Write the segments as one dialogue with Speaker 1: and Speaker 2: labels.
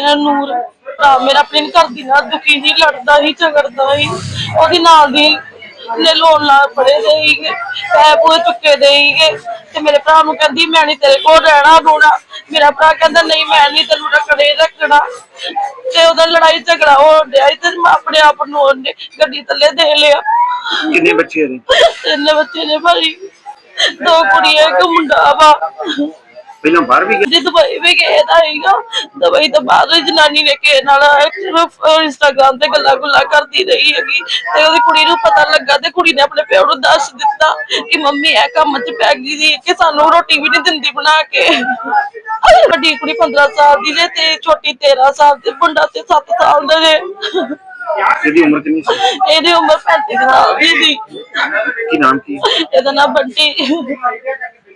Speaker 1: ਮੇਰਾ ਨੂਰ ਭਰਾ ਮੇਰਾ ਆਪਣੇ ਘਰ ਦੀ ਨਾਲ ਦੁਖੀ ਸੀ ਲੜਦਾ ਸੀ ਝਗੜਦਾ ਸੀ। ਉਹਦੀ ਨਾਲ ਦੀ ਨੇ ਲੋਨ ਲਾ ਪੜੇ ਦੇਈਗੇ ਪੈਸੇ ਪੂਰੇ ਚੁੱਕੇ ਦੇਈਗੇ ਤੇ ਮੇਰੇ ਭਰਾ ਨੂੰ ਕਹਿੰਦੀ ਮੈਂ ਨਹੀਂ ਤੇਰੇ ਕੋਲ ਰਹਿਣਾ ਰੋਣਾ ਮੇਰਾ ਭਰਾ ਕਹਿੰਦਾ ਨਹੀਂ ਮੈਂ ਨਹੀਂ ਤੈਨੂੰ ਰੱਖਣੇ ਰੱਖਣਾ। ਤੇ ਉਹਦਾ ਲੜਾਈ ਝਗੜਾ ਹੋ ਰਿਹਾ ਤੇ ਮੈਂ ਆਪਣੇ ਆਪ ਨੂੰ ਉਹਨੇ ਗੱਡੀ ਥੱਲੇ ਦੇ ਲਿਆ।
Speaker 2: ਕਿੰਨੇ ਬੱਚੇ ਨੇ
Speaker 1: ਤਿੰਨ ਬੱਚੇ ਨੇ ਭਾਈ ਦੋ ਕੁੜੀਆਂ ਇੱਕ ਮੁੰਡਾ ਵਾ।
Speaker 2: ਪਹਿਲਾਂ ਬਾਹਰ ਵੀ ਗਏ
Speaker 1: ਜੇ ਦੁਬਈ ਵੀ ਗਏ ਤਾਂ ਹੈਗਾ ਦੁਬਈ ਤੋਂ ਬਾਅਦ ਉਹ ਜਨਾਨੀ ਨੇ ਕੇ ਨਾਲ ਇੰਸਟਾਗ੍ਰਾਮ ਤੇ ਗੱਲਾਂ ਗੁੱਲਾਂ ਕਰਦੀ ਰਹੀ ਹੈਗੀ। ਤੇ ਉਹਦੀ ਕੁੜੀ ਨੂੰ ਪਤਾ ਲੱਗਾ ਤੇ ਕੁੜੀ ਨੇ ਆਪਣੇ ਪਿਓ ਨੂੰ ਦੱਸ ਦਿੱਤਾ ਕਿ ਮੰਮੀ ਇਹ ਕੰਮ 'ਚ ਪੈ ਗਈ ਸੀ ਕਿ ਸਾਨੂੰ ਰੋਟੀ ਵੀ ਨਹੀਂ ਦਿੰਦੀ ਬਣਾ ਕੇ। ਵੱਡੀ ਕੁੜੀ 15 ਸਾਲ ਦੀ ਜੇ ਤੇ ਛੋਟੀ 13 ਸਾਲ ਦੀ ਮੁੰਡਾ ਤੇ 7 ਸਾਲ ਦਾ ਜੇ।
Speaker 2: ਇਹਦੀ ਉਮਰ ਕਿੰਨੀ ਸੀ?
Speaker 1: ਇਹਦੀ ਉਮਰ 35 ਸਾਲ ਦੀ ਸੀ।
Speaker 2: ਕੀ ਨਾਮ ਕੀ?
Speaker 1: ਇਹਦਾ ਨਾਮ ਬੰਟੀ।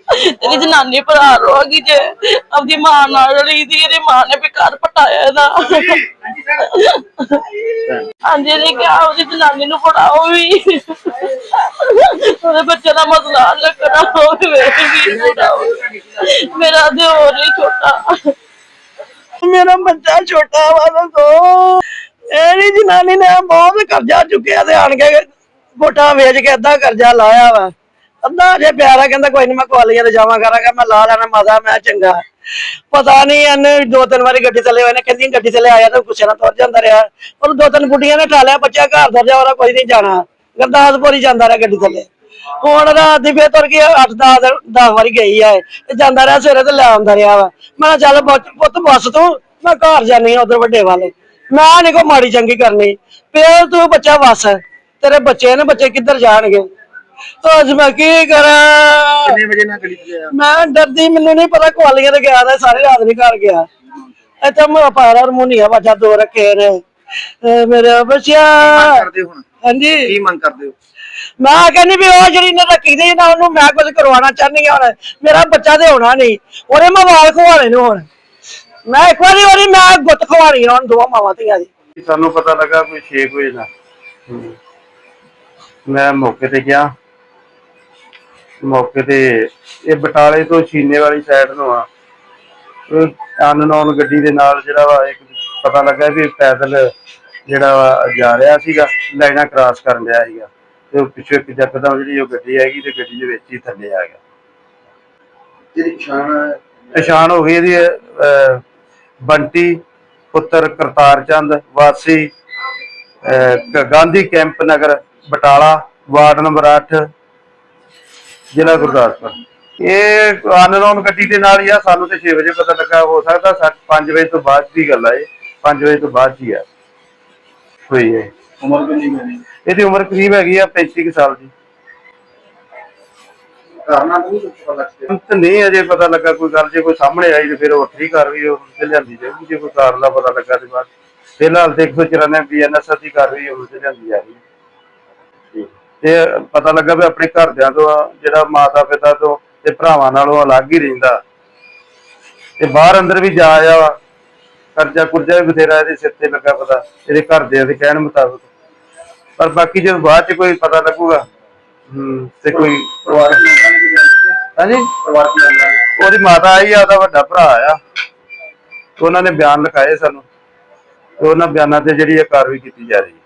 Speaker 1: ਤੇਰੀ ਜਨਾਨੀ ਭਰਾ ਰੋਗੀ ਜੇ, ਆਪਦੀ ਮਾਂ ਨਾਲ ਰਹੀ ਦੀ, ਇਹਦੀ ਮਾਂ ਨੇ ਵੀ ਘਰ ਪਟਾਇਆ ਇਹਦਾ। ਹਾਂਜੀ, ਇਹਨੇ ਕਿਹਾ ਉਹਦੀ ਜਨਾਨੀ ਨੂੰ ਪੜਾਓ ਵੀ। ਉਹਦੇ ਬੱਚੇ ਦਾ ਮਸਲਾ ਹੱਲ ਕਰਾਓ ਵੀ ਪੜਾਓ ਮੇਰਾ ਤੇ ਹੋਰ ਨਹੀਂ ਛੋਟਾ।
Speaker 3: ਮੇਰਾ ਬੱਚਾ ਛੋਟਾ ਵਾ, ਦੱਸੋ। ਇਹਦੀ ਜਨਾਨੀ ਨੇ ਬਹੁਤ ਕਰਜ਼ਾ ਚੁੱਕਿਆ ਤੇ ਆਣ ਕੇ ਗੋਟਾ ਵੇਚ ਕੇ ਅੱਧਾ ਕਰਜ਼ਾ ਲਾਇਆ ਵਾ। ਅੱਧਾ ਜੇ ਪਿਆਰਾ ਕਹਿੰਦਾ ਕੋਈ ਨਹੀਂ ਮੈਂ ਕਾਲੀਆਂ ਤੇ ਜਾਵਾਂ ਕਰਾਂਗਾ, ਮੈਂ ਲਾ ਲੈਣਾ ਮਾਦਾ ਮੈਂ ਚੰਗਾ। ਪਤਾ ਨਹੀਂ ਇਹਨੇ ਦੋ ਤਿੰਨ ਵਾਰੀ ਗੱਡੀ ਥੱਲੇ ਉਹਨੇ ਕਹਿੰਦੀ ਗੱਡੀ ਥੱਲੇ ਆਇਆ ਤਾਂ ਗੁੱਸੇ ਨਾਲ ਤੁਰ ਜਾਂਦਾ ਰਿਹਾ। ਉਹ ਦੋ ਤਿੰਨ ਗੁੱਡੀਆਂ ਨੇ ਠਾਲਿਆ, ਬੱਚਾ ਘਰ ਦਾ ਜਾ, ਉਹਦਾ ਕੋਈ ਨਹੀਂ ਜਾਣਾ। ਗੁਰਦਾਸਪੁਰ ਹੀ ਜਾਂਦਾ ਰਿਹਾ ਗੱਡੀ ਥੱਲੇ। ਹੁਣ ਰਾਤ ਦੀ ਫੇਰ ਤੁਰ ਕੇ 8 10 10 ਵਾਰੀ ਗਈ ਆ ਤੇ ਜਾਂਦਾ ਰਿਹਾ ਸਵੇਰੇ ਤੇ ਲੈ ਆਉਂਦਾ ਰਿਹਾ ਵਾ। ਮੈਂ ਕਿਹਾ, ਚੱਲ ਪੁੱਤ ਬੱਸ ਤੂੰ, ਮੈਂ ਘਰ ਜਾਨੀ ਆ ਉਧਰ ਵੱਡੇ ਵਾਲੇ। ਮੈਂ ਨਹੀਂ ਕੋ ਮਾੜੀ ਚੰਗੀ ਕਰਨੀ। ਫੇਰ ਤੂੰ ਬੱਚਾ ਵਸ ਤੇਰੇ ਬੱਚੇ ਨੇ, ਬੱਚੇ ਕਿੱਧਰ ਜਾਣਗੇ? ਅੱਜ ਮੈਂ ਕੀ ਕਰਾਂ?
Speaker 2: ਕਿੰਨੇ ਵਜੇ ਨਾਲ ਗਲੀ 'ਚ ਗਿਆ
Speaker 3: ਮੈਂ ਡਰਦੀ ਮੈਨੂੰ ਨਹੀਂ ਪਤਾ ਕੁਆਲੀਆਂ ਤੇ ਗਿਆ ਸਾਰੇ ਰਾਤ ਨਹੀਂ ਘਰ ਗਿਆ। ਇੱਥੇ ਮੇਰਾ ਪਾਰਾ ਰਮੂਨੀਆ ਬੱਚਾ ਦੋ ਰੱਖੇ ਨੇ। ਅਹ ਮੇਰੇ ਬੱਚਿਆ
Speaker 2: ਮੰਗ ਕਰਦੇ ਹੋ ਹੁਣ?
Speaker 3: ਹਾਂਜੀ।
Speaker 2: ਕੀ ਮੰਗ ਕਰਦੇ ਹੋ?
Speaker 3: ਮੈਂ ਕਹਿੰਦੀ ਵੀ ਉਹ ਜਿਹੜੀ ਨੇ ਰੱਖੀ ਦੀ ਨਾ ਉਹਨੂੰ ਮੈਂ ਕੁਝ ਕਰਵਾਉਣਾ ਚਾਹਨੀ ਹਾਂ ਹੁਣ। ਮੇਰਾ ਬੱਚਾ ਤੇ ਹੋਣਾ ਨਹੀਂ। ਉਹਨੇ ਮੈਂ ਵਾਲ ਖਵਾਣੇ ਨੂੰ ਹੁਣ। ਮੈਂ ਇੱਕ ਵਾਰੀ ਉਹਦੀ ਮੈਂ ਗੁੱਤ ਖਵਾਣੀ ਹੁਣ ਦੋਵਾਂ ਮਾਵਾਂ ਧੀਆਂ ਦੀ।
Speaker 4: ਸਾਨੂੰ ਪਤਾ ਲੱਗਾ ਕੋਈ 6 ਵਜੇ ਦਾ। ਮੈਂ ਮੌਕੇ ਤੇ ਗਿਆ। ਮੌਕੇ ਤੇ ਇਹ ਬਟਾਲੇ ਤੋਂ ਛੀਨੇ ਵਾਲੀ ਸਾਈਡ ਨੂੰ ਆ। ਅਨਨੋਨ ਗੱਡੀ ਦੇ ਨਾਲ ਜਿਹੜਾ ਵਾ ਇੱਕ ਪਤਾ ਲੱਗਾ ਵੀ ਪੈਦਲ ਜਿਹੜਾ ਵਾ ਜਾ ਰਿਹਾ ਸੀਗਾ ਲਾਈਨਾਂ ਕ੍ਰਾਸ ਕਰਨ ਰਿਹਾ ਸੀਗਾ। ਤੇ ਉਹ ਪਿੱਛੇ ਇੱਕ ਜੱਕਦਮ ਜਿਹੜੀ ਉਹ ਗੱਡੀ ਹੈਗੀ ਤੇ ਗੱਡੀ ਦੇ ਵਿੱਚ ਹੀ ਥੱਲੇ ਆ ਗਿਆ।
Speaker 2: ਜਿਹੜੀ ਪਛਾਣ
Speaker 4: ਪਛਾਣ ਹੋ ਗਈ ਇਹਦੀ ਅਹ, ਬੰਟੀ ਪੁੱਤਰ ਕਰਤਾਰ ਚੰਦ ਵਾਸੀ ਅਹ, ਗ- Gandhi camp Nagar Batala ward number 8 ਜ਼ਿਲ੍ਹਾ ਗੁਰਦਾਸਪੁਰ। ਇਹ ਅਨਨੋਨ ਗੱਡੀ ਦੇ ਨਾਲ ਹੀ ਆ ਸਾਨੂੰ ਤੇ 6 ਵਜੇ ਪਤਾ ਲੱਗਾ ਹੋ ਸਕਦਾ 5 ਵਜੇ ਤੋਂ ਬਾਅਦ ਦੀ ਗੱਲ ਆ ਇਹ। 5 ਵਜੇ ਤੋਂ ਬਾਅਦ ਹੀ ਆ। ਹੋਈ ਹੈ
Speaker 2: ਉਮਰ ਕਿੰਨੀ ਹੋਣੀ
Speaker 4: ਇਹਦੀ ਉਮਰ ਕਰੀਬ ਹੈਗੀ ਆ 35 ਕੁ ਸਾਲ ਦੀ।
Speaker 2: ਕਾਰਨਾਂ ਨੂੰ ਨਹੀਂ ਪਤਾ ਲੱਗਦਾ
Speaker 4: ਨਹੀਂ ਅਜੇ ਪਤਾ ਲੱਗਾ ਕੋਈ ਗੱਲ ਜੇ ਕੋਈ ਸਾਹਮਣੇ ਆਈ ਤੇ ਫਿਰ ਉਹ ਵੱਖਰੀ ਕਾਰਵਾਈ ਉਹ ਤੇ ਲਿਆਂਦੀ ਜਾਊਗੀ ਜੇ ਕੋਈ ਕਾਰਨ ਦਾ ਪਤਾ ਲੱਗਾ ਤੇ ਬਾਅਦ। ਫਿਲਹਾਲ ਤੇ 194 ਬੀਐਨਐਸ ਦੀ ਕਾਰਵਾਈ ਉਹ ਤੇ ਲਿਆਂਦੀ ਜਾ ਰਹੀ ਹੈ। ਤੇ ਪਤਾ ਲੱਗਾ ਵੀ ਆਪਣੇ ਘਰਦਿਆਂ ਤੋਂ ਜਿਹੜਾ ਮਾਤਾ ਪਿਤਾ ਤੋਂ ਤੇ ਭਰਾਵਾਂ ਨਾਲੋਂ ਅਲੱਗ ਹੀ ਰਹਿੰਦਾ। ਤੇ ਬਾਹਰ ਅੰਦਰ ਵੀ ਜਾ ਆਇਆ ਵਾ। ਕਰਜ਼ਾ ਕੁਰਜ਼ਾ ਵੀ ਬਥੇਰਾ ਇਹਦੇ ਸਿਰ ਤੇ ਲੱਗਾ ਪਤਾ ਇਹਦੇ ਘਰਦਿਆਂ ਦੇ ਕਹਿਣ ਮੁਤਾਬਕ। ਪਰ ਬਾਕੀ ਜਦੋਂ ਬਾਅਦ ਚ ਕੋਈ ਪਤਾ ਲੱਗੂਗਾ ਹੂੰ ਤੇ ਕੋਈ
Speaker 2: ਪਰਿਵਾਰ
Speaker 4: ਹਾਂਜੀ?
Speaker 2: ਪਰਿਵਾਰ
Speaker 4: ਉਹਦੀ ਮਾਤਾ ਆਈ ਆ ਉਹਦਾ ਵੱਡਾ ਭਰਾ ਆ। ਉਹਨਾਂ ਨੇ ਬਿਆਨ ਲਿਖਾਏ ਸਾਨੂੰ। ਤੇ ਉਹਨਾਂ ਬਿਆਨਾਂ ਤੇ ਜਿਹੜੀ ਇਹ ਕਾਰਵਾਈ ਕੀਤੀ ਜਾ ਰਹੀ ਹੈ।